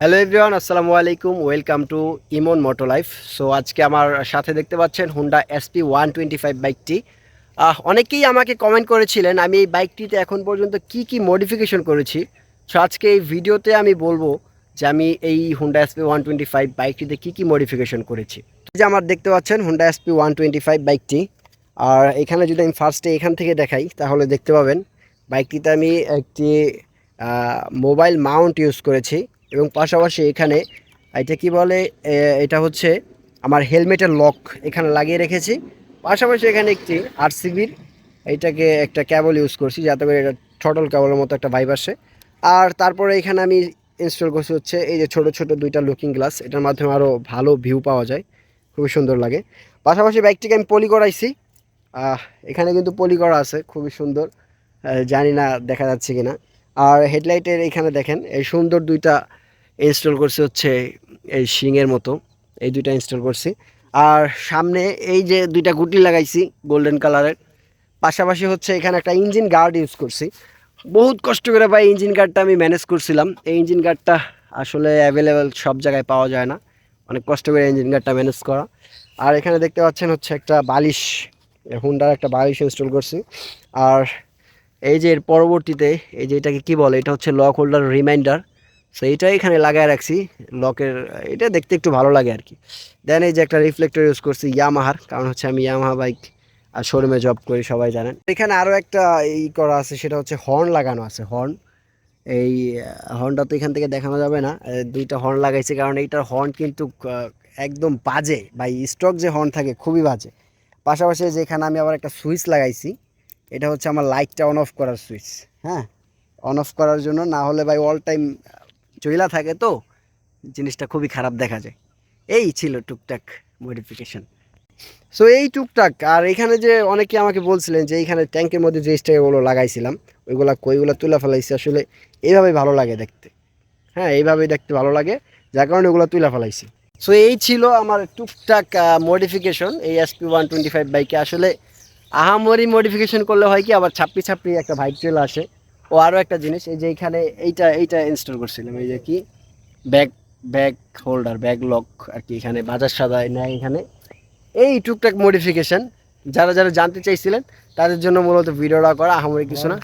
Hello everyone আসসালামু আলাইকুম welcome to Emon moto life so আজকে আমার সাথে দেখতে পাচ্ছেন Honda SP one twenty five বাইকটি অনেকেই আমাকে কমেন্ট করেছিলেন, আমি এই বাইকটিতে এখন পর্যন্ত কি কি মডিফিকেশন করেছি। সো আজকে এই ভিডিওতে আমি বলব যে আমি এই Honda SP one twenty five বাইকটিতে কী কী মডিফিকেশন করেছি। যে আমার দেখতে পাচ্ছেন Honda SP one twenty five বাইকটি আর এখানে যদি আমি ফার্স্টে এখান থেকে দেখাই, তাহলে দেখতে পাবেন বাইকটিতে আমি একটি মোবাইল মাউন্ট ইউজ করেছি। এবং পাশাপাশি এখানে, এটা কি বলে এটা হচ্ছে আমার হেলমেটের লক এখানে লাগিয়ে রেখেছি। পাশাপাশি এখানে একটি আর সিবির এইটাকে একটা ক্যাবল ইউজ করছি যাতে করে এটা ছটল ক্যাবলের মতো একটা ভাইব আসে। আর তারপরে এখানে আমি ইনস্টল করছি হচ্ছে এই যে ছোট ছোট দুইটা লুকিং গ্লাস এটার মাধ্যমে আরও ভালো ভিউ পাওয়া যায়। খুবই সুন্দর লাগে। পাশাপাশি বাইকটিকে আমি পলি করাইছি। এখানে কিন্তু পলি করা আছে, খুবই সুন্দর। জানি না দেখা যাচ্ছে কিনা। আর হেডলাইটের এখানে দেখেন, এই সুন্দর দুইটা ইনস্টল করছি হচ্ছে এই শিংয়ের মতো, এই দুইটা ইনস্টল করছি। আর সামনে এই যে দুইটা গুটি লাগাইছি গোল্ডেন কালারের পাশাপাশি হচ্ছে এখানে একটা ইঞ্জিন গার্ড ইউজ করছি। বহুত কষ্ট করে ভাই ইঞ্জিন গার্ডটা আমি ম্যানেজ করছিলাম। এই ইঞ্জিন গার্ডটা আসলে অ্যাভেলেবেল সব জায়গায় পাওয়া যায় না। অনেক কষ্ট করে ইঞ্জিন গার্ডটা ম্যানেজ করা। আর এখানে দেখতে পাচ্ছেন হচ্ছে একটা বালিশ হুন্ডার একটা বালিশ ইনস্টল করছি। আর এই যে এর পরবর্তীতে, এই যে এটাকে কী বলে? এটা হচ্ছে লক হোল্ডার রিমাইন্ডার সো এইটা এখানে লাগায় রাখছি লকের এটা দেখতে একটু ভালো লাগে আর কি। দেন এই যে একটা রিফ্লেক্টর ইউজ করছি ইয়ামাহার কারণ হচ্ছে আমি ইয়ামাহা বাইক আর শোরুমে জব করি, সবাই জানেন। এখানে আরও একটা ই করা আছে, সেটা হচ্ছে হর্ন লাগানো আছে হর্ন এই হর্নটা তো এখান থেকে দেখানো যাবে না। দুইটা হর্ন লাগাইছে, কারণ এইটার হর্ন কিন্তু একদম বাজে, বা স্টক যে হর্ন থাকে, খুবই বাজে। পাশাপাশি যেখানে আমি আবার একটা সুইচ লাগাইছি। এটা হচ্ছে আমার লাইটটা অন অফ করার সুইচ হ্যাঁ? অন অফ করার জন্য না হলে ভাই অল টাইম চইলা থাকে তো, জিনিসটা খুবই খারাপ দেখা যায়। এই ছিল টুকটাক মডিফিকেশন সো এই টুকটাক, আর এখানে যে অনেকে আমাকে বলছিলেন যে এইখানে ট্যাঙ্কের মধ্যে যে স্টাইলগুলো লাগাইছিলাম, ওইগুলা কইগুলো তুলে ফেলাইছি। আসলে এইভাবেই ভালো লাগে দেখতে। হ্যাঁ এইভাবেই দেখতে ভালো লাগে, যার কারণে ওগুলো তুলে ফেলাইছি। সো এই ছিল আমার টুকটাক মডিফিকেশন এই এসপি ওয়ান টোয়েন্টি ফাইভ বাইকে আসলে আহামরি মডিফিকেশন করলে হয় কি, আবার ছাপ্পি ছাপ্পি একটা ভাইব চলে আসে। ও আরও একটা জিনিস, এই যে এইখানে এইটা এইটা ইনস্টল করছিলাম, এই যে কি bag bag holder bag lock আর কি এখানে, বাজার সাদায় নেয় এখানে। এই টুকটাক মডিফিকেশন যারা যারা জানতে চাইছিলেন, তাদের জন্য মূলত ভিডিওটা করা, আহামরি কিছু না।